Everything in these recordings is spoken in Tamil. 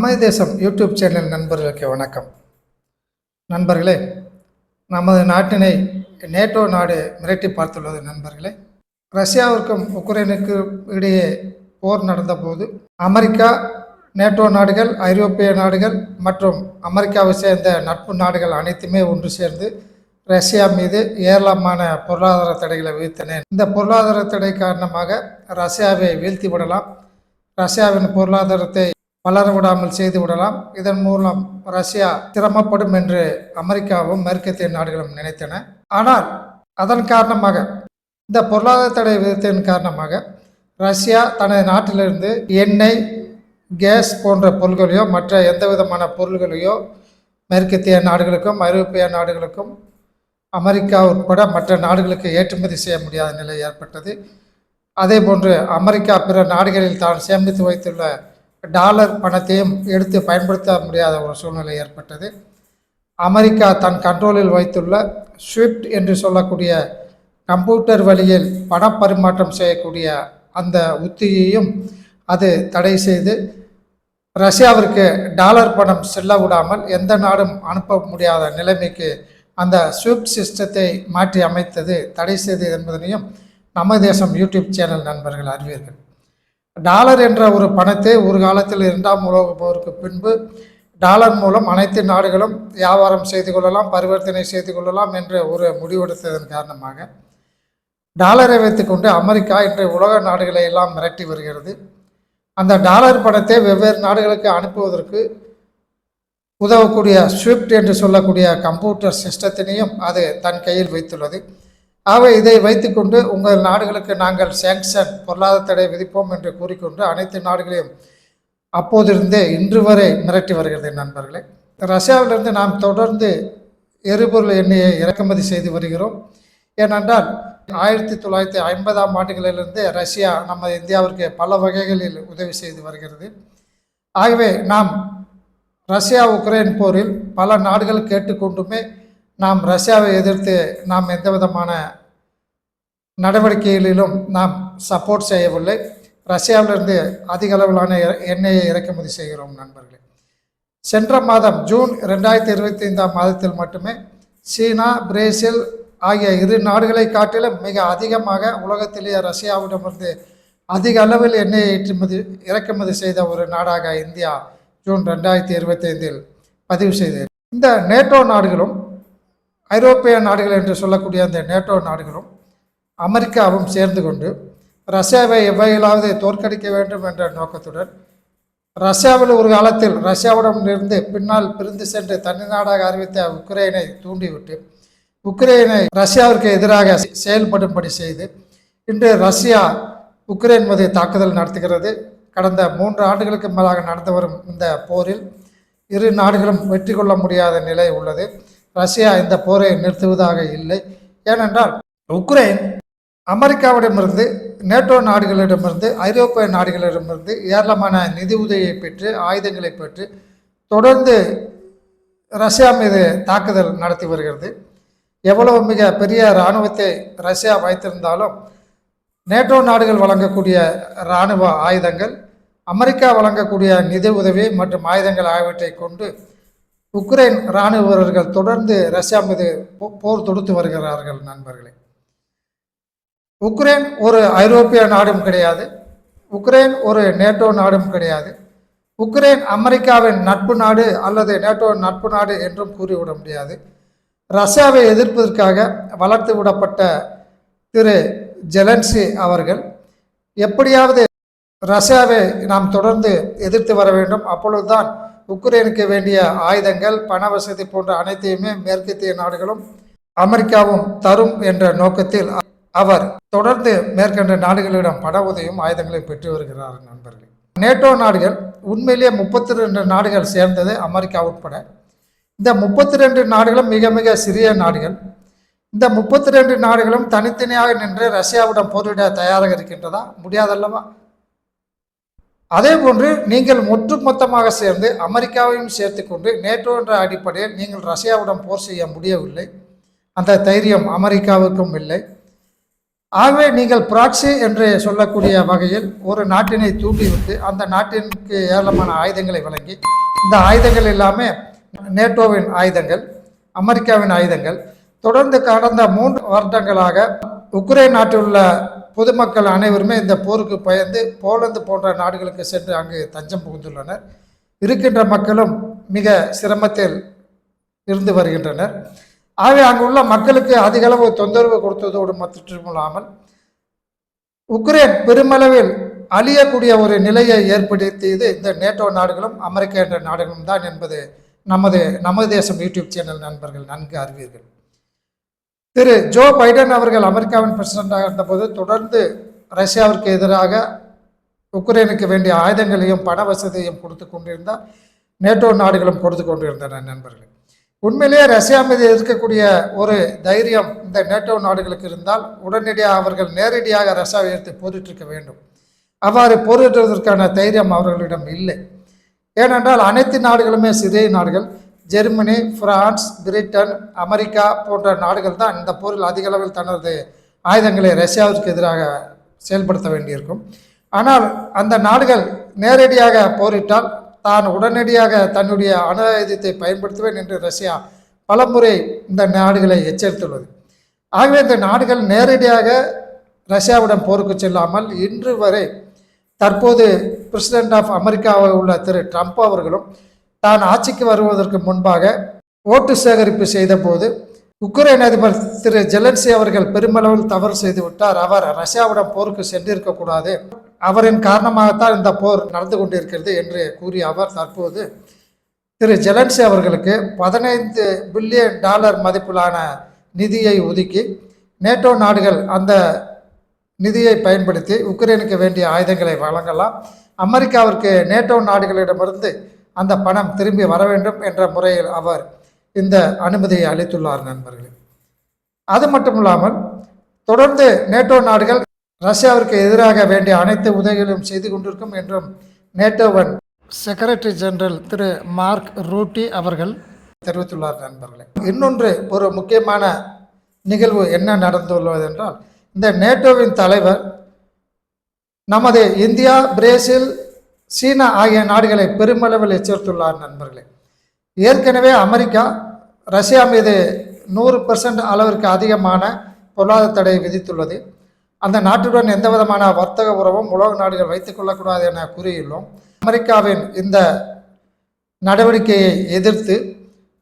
நமது தேசம் யூடியூப் சேனல் நண்பர்களுக்கு வணக்கம். நண்பர்களே நமது நாட்டினை நேட்டோ நாடு மிரட்டி பார்த்துள்ளது நண்பர்களே. ரஷ்யாவிற்கும் உக்ரைனுக்கும் இடையே போர் நடந்தபோது அமெரிக்கா நேட்டோ நாடுகள் ஐரோப்பிய நாடுகள் மற்றும் அமெரிக்காவை சேர்ந்த நட்பு நாடுகள் அனைத்துமே ஒன்று சேர்ந்து ரஷ்யா மீது ஏராளமான பொருளாதார தடைகளை வீழ்த்தினேன் இந்த பொருளாதார தடை காரணமாக ரஷ்யாவை வீழ்த்தி விடலாம் ரஷ்யாவின் பொருளாதாரத்தை வளர விடாமல் செய்து விடலாம். இதன் மூலம் ரஷ்யா சிரமப்படும் என்று அமெரிக்காவும் மேற்கத்திய நாடுகளும் நினைத்தன. ஆனால் அதன் காரணமாக இந்த பொருளாதார தடை விதத்தின் காரணமாக ரஷ்யா தனது நாட்டிலிருந்து எண்ணெய் கேஸ் போன்ற பொருள்களையோ மற்ற எந்த விதமான பொருள்களையோ மேற்கத்திய நாடுகளுக்கும் ஐரோப்பிய நாடுகளுக்கும் அமெரிக்கா உட்பட மற்ற நாடுகளுக்கு ஏற்றுமதி செய்ய முடியாத நிலை ஏற்பட்டது. அதே போன்று அமெரிக்கா பிற நாடுகளில் தான் சேமித்து வைத்துள்ள டாலர் பணத்தையும் எடுத்து பயன்படுத்த முடியாத ஒரு சூழ்நிலை ஏற்பட்டது. அமெரிக்கா தன் கண்ட்ரோலில் வைத்துள்ள ஸ்விஃப்ட் என்று சொல்லக்கூடிய கம்ப்யூட்டர் வழியில் பணப்பரிமாற்றம் செய்யக்கூடிய அந்த உத்தியையும் அது தடை செய்து ரஷ்யாவிற்கு டாலர் பணம் செல்ல விடாமல் எந்த நாடும் அனுப்ப முடியாத நிலைமைக்கு அந்த ஸ்விஃப்ட் சிஸ்டத்தை மாற்றி அமைத்தது தடை செய்தது என்பதனையும் நம்ம தேசம் யூடியூப் சேனல் நண்பர்கள் அறிவீர்கள். டாலர் என்ற ஒரு பணத்தை ஒரு காலத்தில் இரண்டாம் உலக போருக்கு பின்பு டாலர் மூலம் அனைத்து நாடுகளும் வியாபாரம் செய்து கொள்ளலாம் பரிவர்த்தனை செய்து கொள்ளலாம் என்று ஒரு முடிவெடுத்ததன் காரணமாக டாலரை வைத்துக்கொண்டு அமெரிக்கா இன்றைய உலக நாடுகளை எல்லாம் மிரட்டி வருகிறது. அந்த டாலர் பணத்தை வெவ்வேறு நாடுகளுக்கு அனுப்புவதற்கு உதவக்கூடிய ஸ்விஃப்ட் என்று சொல்லக்கூடிய கம்ப்யூட்டர் சிஸ்டத்தினையும் அது தன் கையில் வைத்துள்ளது. ஆக இதை வைத்துக்கொண்டு உங்கள் நாடுகளுக்கு நாங்கள் சேங்ஷன் பொருளாதார தடை விதிப்போம் என்று கூறிக்கொண்டு அனைத்து நாடுகளையும் அப்போதிருந்தே இன்று வரை மிரட்டி வருகிறது நண்பர்களே. ரஷ்யாவிலிருந்து நாம் தொடர்ந்து எரிபொருள் எண்ணெயை இறக்குமதி செய்து வருகிறோம். ஏனென்றால் ஆயிரத்தி தொள்ளாயிரத்தி ஐம்பதாம் ஆண்டுகளிலிருந்து ரஷ்யா நம்ம இந்தியாவிற்கு பல வகைகளில் உதவி செய்து வருகிறது. ஆகவே நாம் ரஷ்யா உக்ரைன் போரில் பல நாடுகள் கேட்டுக்கொண்டுமே நாம் ரஷ்யாவை எதிர்த்து நாம் எந்த விதமான நடவடிக்கைகளிலும் நாம் சப்போர்ட் செய்யவில்லை. ரஷ்யாவிலிருந்து அதிக அளவிலான எ- எண்ணெயை இறக்குமதி செய்கிறோம் நண்பர்களே. சென்ற மாதம் ஜூன் ரெண்டாயிரத்தி இருபத்தி ஐந்தாம் மாதத்தில் மட்டுமே சீனா பிரேசில் ஆகிய இரு நாடுகளை காட்டிலும் மிக அதிகமாக உலகத்திலேயே ரஷ்யாவிடமிருந்து அதிக அளவில் எண்ணெயை ஏற்றுமதி இறக்குமதி செய்த ஒரு நாடாக இந்தியா ஜூன் ரெண்டாயிரத்தி இருபத்தைந்தில் பதிவு செய்தது. இந்த நேட்டோ நாடுகளும் ஐரோப்பிய நாடுகள் என்று சொல்லக்கூடிய அந்த நேட்டோ நாடுகளும் அமெரிக்காவும் சேர்ந்து கொண்டு ரஷ்யாவை எவ்வகையிலாவது தோற்கடிக்க வேண்டும் என்ற நோக்கத்துடன் ரஷ்யாவில் ஒரு காலத்தில் ரஷ்யாவிடம் இருந்து பின்னால் பிரிந்து சென்று தனி நாடாக அறிவித்த உக்ரைனை தூண்டிவிட்டு உக்ரைனை ரஷ்யாவிற்கு எதிராக செயல்படும்படி செய்து இன்று ரஷ்யா உக்ரைன் மீது தாக்குதல் நடத்துகிறது. கடந்த மூன்று ஆண்டுகளுக்கு மேலாக நடந்து வரும் இந்த போரில் இரு நாடுகளும் வெற்றி கொள்ள முடியாத நிலை உள்ளது. ரஷ்யா இந்த போரை நிறுத்துவதாக இல்லை. ஏனென்றால் உக்ரைன் அமெரிக்காவிடமிருந்து நேட்டோ நாடுகளிடமிருந்து ஐரோப்பிய நாடுகளிடமிருந்து ஏராளமான நிதி உதவியை பெற்று ஆயுதங்களை பெற்று தொடர்ந்து ரஷ்யா மீது தாக்குதல் நடத்தி வருகிறது. எவ்வளவு மிக பெரிய இராணுவத்தை ரஷ்யா வைத்திருந்தாலும் நேட்டோ நாடுகள் வழங்கக்கூடிய இராணுவ ஆயுதங்கள் அமெரிக்கா வழங்கக்கூடிய நிதி உதவி மற்றும் ஆயுதங்கள் ஆகியவற்றை கொண்டு உக்ரைன் இராணுவ வீரர்கள் தொடர்ந்து ரஷ்யா மீது போ- போர் தொடுத்து வருகிறார்கள் நண்பர்களே. உக்ரைன் ஒரு ஐரோப்பிய நாடும் கிடையாது. உக்ரைன் ஒரு நேட்டோ நாடும் கிடையாது. உக்ரைன் அமெரிக்காவின் நட்பு நாடு அல்லது நேட்டோ நட்பு நாடு என்றும் கூறிவிட முடியாது. ரஷ்யாவை எதிர்ப்பதற்காக வளர்த்து விடப்பட்ட திரு ஜெலன்சி அவர்கள் எப்படியாவது ரஷ்யாவை நாம் தொடர்ந்து எதிர்த்து வர வேண்டும். அப்பொழுதுதான் உக்ரைனுக்கு வேண்டிய ஆயுதங்கள் பண வசதி போன்ற அனைத்தையுமே மேற்கத்திய நாடுகளும் அமெரிக்காவும் தரும் என்ற நோக்கத்தில் அவர் தொடர்ந்து மேற்கண்ட நாடுகளிடம் பண உதவியும் ஆயுதங்களை பெற்று வருகிறார் நண்பர்கள். நேட்டோ நாடுகள் உண்மையிலேயே முப்பத்தி ரெண்டு நாடுகள் சேர்ந்தது அமெரிக்கா உட்பட. இந்த முப்பத்தி ரெண்டு நாடுகளும் மிக மிக சிறிய நாடுகள். இந்த முப்பத்தி ரெண்டு நாடுகளும் தனித்தனியாக நின்று ரஷ்யாவிடம் போரிட தயாராக இருக்கின்றதா? முடியாதல்லவா? அதே போன்று நீங்கள் ஒட்டுமொத்தமாக சேர்ந்து அமெரிக்காவையும் சேர்த்துக்கொண்டு நேட்டோ என்ற அடிப்படையில் நீங்கள் ரஷ்யாவுடன் போர் செய்ய முடியவில்லை. அந்த தைரியம் அமெரிக்காவுக்கும் இல்லை. ஆகவே நீங்கள் ப்ராக்சி என்று சொல்லக்கூடிய வகையில் ஒரு நாட்டினை தூண்டிவிட்டு அந்த நாட்டிற்கு ஏராளமான ஆயுதங்களை வழங்கி இந்த ஆயுதங்கள் எல்லாமே நேட்டோவின் ஆயுதங்கள் அமெரிக்காவின் ஆயுதங்கள். தொடர்ந்து கடந்த மூன்று வருடங்களாக உக்ரைன் நாட்டில் உள்ள பொதுமக்கள் அனைவருமே இந்த போருக்கு பயந்து போலந்து போன்ற நாடுகளுக்கு சென்று அங்கு தஞ்சம் புகுந்துள்ளனர். இருக்கின்ற மக்களும் மிக சிரமத்தில் இருந்து வருகின்றனர். ஆகவே அங்குள்ள மக்களுக்கு அதிகளவு தொந்தரவு கொடுத்ததோடு மட்டுமில்லாமல் உக்ரைன் பெருமளவில் அழியக்கூடிய ஒரு நிலையை ஏற்படுத்தியது இந்த நேட்டோ நாடுகளும் அமெரிக்கா என்ற நாடுகளும் தான் என்பது நமது நமது தேசம் யூடியூப் சேனல் நண்பர்கள் நன்கு அறிவீர்கள். திரு ஜோ பைடன் அவர்கள் அமெரிக்காவின் பிரசிடண்டாக இருந்தபோது தொடர்ந்து ரஷ்யாவிற்கு எதிராக உக்ரைனுக்கு வேண்டிய ஆயுதங்களையும் பண வசதியையும் கொடுத்து கொண்டிருந்தார். நேட்டோ நாடுகளும் கொடுத்து கொண்டிருந்தன நண்பர்கள். உண்மையிலேயே ரஷ்யா மீது இருக்கக்கூடிய ஒரு தைரியம் இந்த நேட்டோ நாடுகளுக்கு இருந்தால் உடனடியாக அவர்கள் நேரடியாக ரஷ்யாவை எடுத்து போரிட்டிருக்க வேண்டும். அவ்வாறு போரிடுவதற்கான தைரியம் அவர்களிடம் இல்லை. ஏனென்றால் அனைத்து நாடுகளுமே சிறிய நாடுகள். ஜெர்மனி பிரான்ஸ் பிரிட்டன் அமெரிக்கா போன்ற நாடுகள் தான் இந்த போரில் அதிக அளவில் தனது ஆயுதங்களை ரஷ்யாவிற்கு எதிராக செயல்படுத்த வேண்டியிருக்கும். ஆனால் அந்த நாடுகள் நேரடியாக போரிட்டால் தான் உடனடியாக தன்னுடைய அணு ஆயுதத்தை பயன்படுத்துவேன் என்று ரஷ்யா பலமுறை இந்த நாடுகளை எச்சரித்துள்ளது. ஆகவே இந்த நாடுகள் நேரடியாக ரஷ்யாவிடம் போருக்கு செல்லாமல் இன்று வரை தற்போது பிரசிடென்ட் ஆஃப் அமெரிக்காவில் உள்ள திரு ட்ரம்ப் அவர்களும் தான் ஆட்சிக்கு வருவதற்கு முன்பாக ஓட்டு சேகரிப்பு செய்தபோது உக்ரைன் அதிபர் திரு ஜெலன்சி அவர்கள் பெருமளவில் தவறு செய்து விட்டார். அவர் ரஷ்யாவிடம் போருக்கு சென்றிருக்கக்கூடாது அவரின் காரணமாகத்தான் இந்த போர் நடந்து கொண்டிருக்கிறது என்று கூறிய அவர் தற்போது திரு ஜெலன்சி அவர்களுக்கு பதினைந்து பில்லியன் டாலர் மதிப்பிலான நிதியை ஒதுக்கி நேட்டோ நாடுகள் அந்த நிதியை பயன்படுத்தி உக்ரைனுக்கு வேண்டிய ஆயுதங்களை வழங்கலாம். அமெரிக்காவிற்கு நேட்டோ நாடுகளிடமிருந்து அந்த பணம் திரும்பி வர வேண்டும் என்ற முறையில் அவர் இந்த அனுமதியை அளித்துள்ளார் நண்பர்களே. அது மட்டும் இல்லாமல் தொடர்ந்து நேட்டோ நாடுகள் ரஷ்யாவிற்கு எதிராக வேண்டிய அனைத்து உதவிகளையும் செய்து கொண்டிருக்கும் என்றும் நேட்டோவன் secretary general Thiru Mark Rutte அவர்கள் தெரிவித்துள்ளார் நண்பர்களே. இன்னொன்று ஒரு முக்கியமான நிகழ்வு என்ன நடந்துள்ளது என்றால் இந்த நேட்டோவின் தலைவர் நமது இந்தியா பிரேசில் சீனா ஆகிய நாடுகளை பெருமளவில் எச்சரித்துள்ளார் நண்பர்களே. ஏற்கனவே அமெரிக்கா ரஷ்யா மீது நூறு பர்சன்ட் அளவிற்கு அதிகமான பொருளாதார தடையை விதித்துள்ளது. அந்த நாட்டுடன் எந்த விதமான வர்த்தக உறவும் உலக நாடுகள் வைத்துக் கொள்ளக்கூடாது என கூறியுள்ளோம். அமெரிக்காவின் இந்த நடவடிக்கையை எதிர்த்து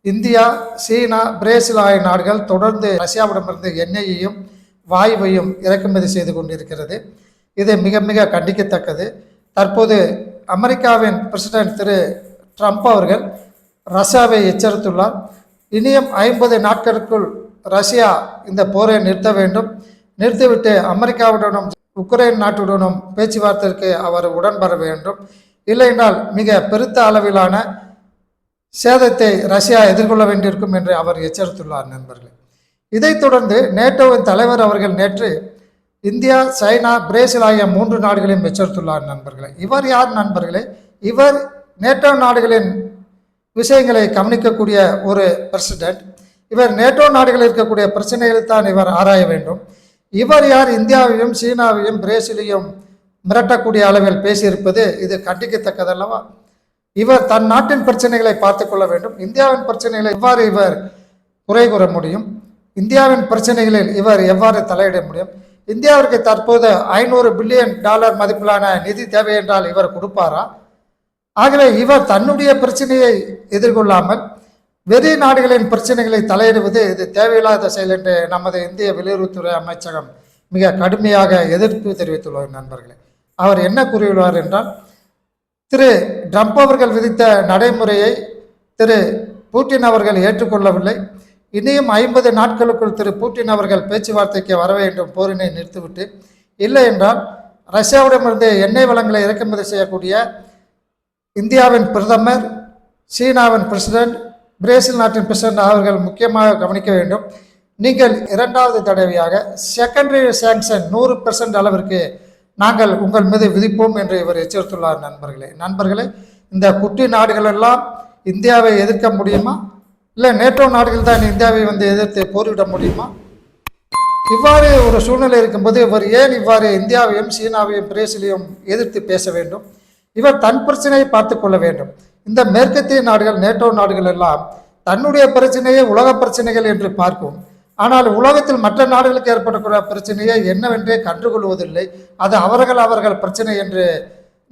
இந்தியா சீனா பிரேசில் ஆகிய நாடுகள் தொடர்ந்து ரஷ்யாவிடமிருந்து எண்ணெயையும் வாயுவையும் இறக்குமதி செய்து கொண்டிருக்கிறது. இது மிக மிக கண்டிக்கத்தக்கது. தற்போது அமெரிக்காவின் பிரசிடென்ட் திரு ட்ரம்ப் அவர்கள் ரஷ்யாவை எச்சரித்துள்ளார். இனியும் ஐம்பது நாட்களுக்குள் ரஷ்யா இந்த போரை நிறுத்த வேண்டும். நிறுத்திவிட்டு அமெரிக்காவுடனும் உக்ரைன் நாட்டுடனும் பேச்சுவார்த்தைக்கு அவர் உடன்பட வேண்டும். இல்லையென்றால் மிக பெருத்த அளவிலான சேதத்தை ரஷ்யா எதிர்கொள்ள வேண்டியிருக்கும் என்று அவர் எச்சரித்துள்ளார் நண்பர்களே. இதைத் தொடர்ந்து நேட்டோவின் தலைவர் அவர்கள் நேற்று இந்தியா சைனா பிரேசில் ஆகிய மூன்று நாடுகளையும் எச்சரித்துள்ளார் நண்பர்களே. இவர் யார் நண்பர்களே? இவர் நேட்டோ நாடுகளின் விஷயங்களை கவனிக்கக்கூடிய ஒரு பிரசிடென்ட். இவர் நேட்டோ நாடுகளில் இருக்கக்கூடிய பிரச்சனைகளை தான் இவர் ஆராய வேண்டும். இவர் யார்? இந்தியாவையும் சீனாவையும் பிரேசிலையும் மிரட்டக்கூடிய அளவில் பேசியிருப்பது இது கண்டிக்கத்தக்கதல்லவா? இவர் தன் நாட்டின் பிரச்சனைகளை பார்த்து கொள்ள வேண்டும். இந்தியாவின் பிரச்சனைகளை எவ்வாறு இவர் குறை கூற முடியும்? இந்தியாவின் பிரச்சனைகளில் இவர் எவ்வாறு தலையிட முடியும்? இந்தியாவிற்கு தற்போது ஐநூறு பில்லியன் டாலர் மதிப்பிலான நிதி தேவை என்றால் இவர் கொடுப்பாரா? ஆகவே இவர் தன்னுடைய பிரச்சனையை எதிர்கொள்ளாமல் வெளி நாடுகளின் பிரச்சனைகளை தலையிடுவது இது தேவையில்லாத செயல் என்று நமது இந்திய வெளியுறவுத்துறை அமைச்சகம் மிக கடுமையாக எதிர்ப்பு தெரிவித்துள்ளார் நண்பர்களே. அவர் என்ன கூறியுள்ளார் என்றால் திரு ட்ரம்ப் அவர்கள் விதித்த நடைமுறையை திரு பூட்டின் அவர்கள் ஏற்றுக்கொள்ளவில்லை. இனியும் ஐம்பது நாட்களுக்குள் திரு பூட்டின் அவர்கள் பேச்சுவார்த்தைக்கு வர வேண்டும் போரினை நிறுத்திவிட்டு இல்லை என்றால் ரஷ்யாவிடமிருந்து எண்ணெய் வளங்களை இறக்குமதி செய்யக்கூடிய இந்தியாவின் பிரதமர் சீனாவின் பிரசிடென்ட் பிரேசில் நாட்டின் பிரசிடென்ட் அவர்கள் முக்கியமாக கவனிக்க வேண்டும். நீங்கள் இரண்டாவது தடவையாக செகண்டரி சேங்ஷன் நூறு பெர்சன்ட் அளவிற்கு நாங்கள் உங்கள் மீது விதிப்போம் என்று இவர் எச்சரித்துள்ளார் நண்பர்களே. நண்பர்களே இந்த குட்டி நாடுகளெல்லாம் இந்தியாவை எதிர்க்க முடியுமா? இல்லை நேட்டோ நாடுகள் தான் இந்தியாவை வந்து எதிர்த்து போரிட முடியுமா? இவ்வாறு ஒரு சூழ்நிலை இருக்கும்போது இவர் ஏன் இவ்வாறு இந்தியாவையும் சீனாவையும் பிரேசிலையும் எதிர்த்து பேச வேண்டும்? இவர் தன் பிரச்சனையை பார்த்து கொள்ள வேண்டும். இந்த மேற்கத்திய நாடுகள் நேட்டோ நாடுகள் எல்லாம் தன்னுடைய பிரச்சனையே உலக பிரச்சனைகள் என்று பார்க்கும். ஆனால் உலகத்தில் மற்ற நாடுகளுக்கு ஏற்படக்கூடிய பிரச்சனையை என்னவென்றே கண்டுகொள்வதில்லை. அது அவர்கள் அவர்கள் பிரச்சனை என்று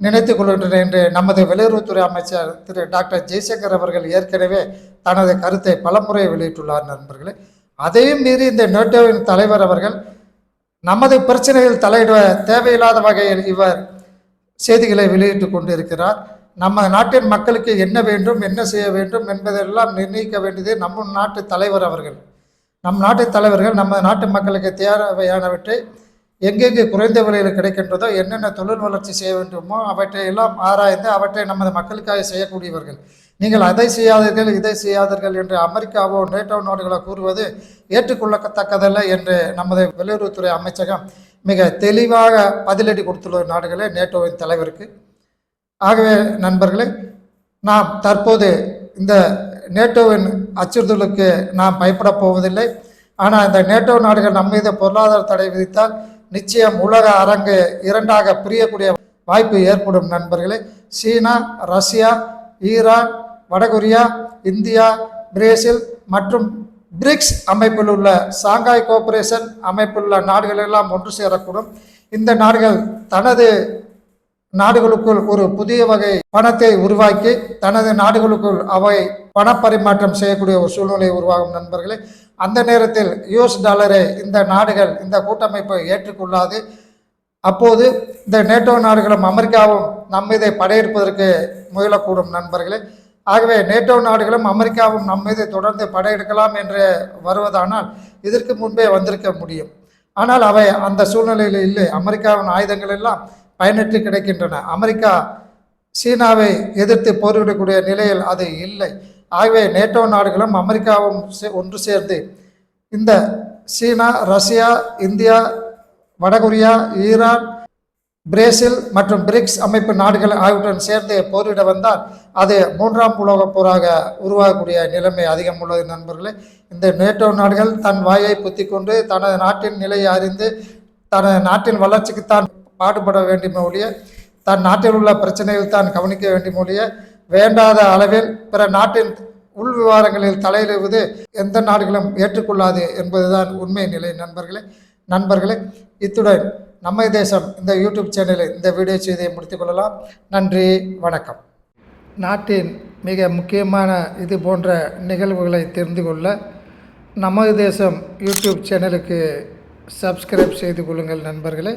நினைத்துக் கொள்கின்றன என்று நமது வெளியுறவுத்துறை அமைச்சர் திரு டாக்டர் ஜெய்சங்கர் அவர்கள் ஏற்கனவே தனது கருத்தை பலமுறை வெளியிட்டுள்ளார் நண்பர்களே. அதையும் மீறி இந்த நேட்டோவின் தலைவர் அவர்கள் நமது பிரச்சனையில் தலையிட தேவையில்லாத வகையில் இவர் செய்திகளை வெளியிட்டு கொண்டிருக்கிறார். நம்ம நாட்டின் மக்களுக்கு என்ன வேண்டும் என்ன செய்ய வேண்டும் என்பதெல்லாம் நிர்ணயிக்க வேண்டியது நம்ம நாட்டு தலைவர் அவர்கள். நம் நாட்டு தலைவர்கள் நம்ம நாட்டு மக்களுக்கு தேவையானவற்றை எங்கெங்கே குறைந்த விலையில் கிடைக்கின்றதோ என்னென்ன தொழில் வளர்ச்சி செய்ய வேண்டுமோ அவற்றை எல்லாம் ஆராய்ந்து அவற்றை நமது மக்களுக்காக செய்யக்கூடியவர்கள். நீங்கள் அதை செய்யாதீர்கள் இதை செய்யாதீர்கள் என்று அமெரிக்காவோ நேட்டோ நாடுகளோ கூறுவது ஏற்றுக்கொள்ளத்தக்கதல்ல என்று நமது வெளியுறவுத்துறை அமைச்சகம் மிக தெளிவாக பதிலடி கொடுத்துள்ள நாடுகளே நேட்டோவின் தலைவருக்கு. ஆகவே நண்பர்களே நாம் தற்போது இந்த நேட்டோவின் அச்சுறுத்தலுக்கு நாம் பயப்படப் போவதில்லை. ஆனால் இந்த நேட்டோ நாடுகள் நம்ம மீது பொருளாதார தடை விதித்தால் நிச்சயம் உலக அரங்கு இரண்டாக பிரியக்கூடிய வாய்ப்பு ஏற்படும் நண்பர்களே. சீனா ரஷ்யா ஈரான் வடகொரியா இந்தியா பிரேசில் மற்றும் பிரிக்ஸ் அமைப்பில் உள்ள சாங்காய் கோஆபரேஷன் அமைப்புள்ள நாடுகள் எல்லாம் ஒன்று சேரக்கூடும். இந்த நாடுகள் தனது நாடுகளுக்குள் ஒரு புதிய வகை பணத்தை உருவாக்கி தனது நாடுகளுக்குள் அவை பணப்பரிமாற்றம் செய்யக்கூடிய ஒரு சூழ்நிலை உருவாகும் நண்பர்களே. அந்த நேரத்தில் யூஎஸ் டாலரை இந்த நாடுகள் இந்த கூட்டமைப்பை ஏற்றுக்கொள்ளாது. அப்போது இந்த நேட்டோ நாடுகளும் அமெரிக்காவும் நம் மீதை படையெடுப்பதற்கு முயலக்கூடும் நண்பர்களே. ஆகவே நேட்டோ நாடுகளும் அமெரிக்காவும் நம் மீது தொடர்ந்து படையெடுக்கலாம் என்று வருவதானால் இதற்கு முன்பே வந்திருக்க முடியும். ஆனால் அவை அந்த சூழ்நிலையில் இல்லை. அமெரிக்காவின் ஆயுதங்கள் எல்லாம் பயனற்று கிடைக்கின்றன. அமெரிக்கா சீனாவை எதிர்த்து போரிடக்கூடிய நிலையில் அது இல்லை. ஆகவே நேட்டோ நாடுகளும் அமெரிக்காவும் சே- ஒன்று சேர்ந்து இந்த சீனா ரஷ்யா இந்தியா வடகொரியா ஈரான் பிரேசில் மற்றும் பிரிக்ஸ் அமைப்பு நாடுகள் ஆகியவற்றுடன் சேர்ந்து போரிட வந்தால் அது மூன்றாம் உலக போராக உருவாகக்கூடிய நிலைமை அதிகம் உள்ளது நண்பர்களே. இந்த நேட்டோ நாடுகள் தன் வாயை பொத்திக்கொண்டு தனது நாட்டின் நிலையை அறிந்து தனது நாட்டின் வளர்ச்சிக்குத்தான் பாடுபட வேண்டுமே ஒழிய தன் நாட்டில் உள்ள பிரச்சனைகள் தான் கவனிக்க வேண்டுமே ஒழிய வேண்டாத அளவில் பிற நாட்டின் உள் விவகாரங்களில் தலையிடுவது எந்த நாடுகளும் ஏற்றுக்கொள்ளாது என்பதுதான் உண்மை நிலை நண்பர்களே. நண்பர்களே இத்துடன் நம்ம தேசம் இந்த யூடியூப் சேனலில் இந்த வீடியோ செய்தியை முடித்துக் கொள்ளலாம். நன்றி வணக்கம். நாட்டின் மிக முக்கியமான இது போன்ற நிகழ்வுகளை தெரிந்து கொள்ள நமது தேசம் யூடியூப் சேனலுக்கு சப்ஸ்கிரைப் செய்து கொள்ளுங்கள் நண்பர்களே.